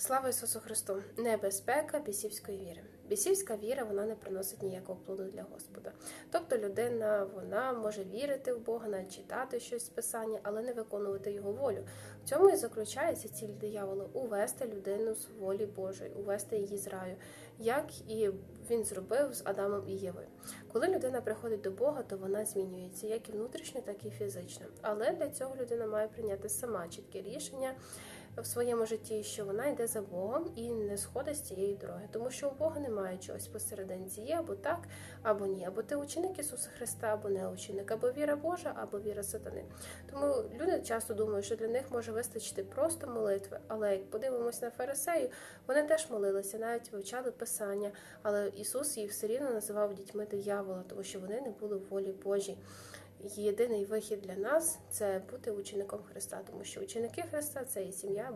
Слава Ісусу Христу! Небезпека бісівської віри. Бісівська віра вона не приносить ніякого плоду для Господа. Тобто людина вона може вірити в Бога, навіть читати щось з Писання, але не виконувати його волю. В цьому і заключається ціль диявола увести людину з волі Божої, увести її з раю, як і він зробив з Адамом і Євою. Коли людина приходить до Бога, то вона змінюється як і внутрішньо, так і фізично. Але для цього людина має прийняти сама чітке рішення в своєму житті, що вона йде за Богом і не сходить з цієї дороги, тому що у Бога немає чогось посерединці. Є або так, або ні, або ти ученик Ісуса Христа, або не ученик, або віра Божа, або віра сатани. Тому люди часто думають, що для них може вистачити просто молитви. Але як подивимось на фарисеїв, вони теж молилися, навіть вивчали писання. Але Ісус їх все рівно називав дітьми диявола, тому що вони не були в волі Божій. Єдиний вихід для нас це бути учеником Христа, тому що ученики Христа це і сім'я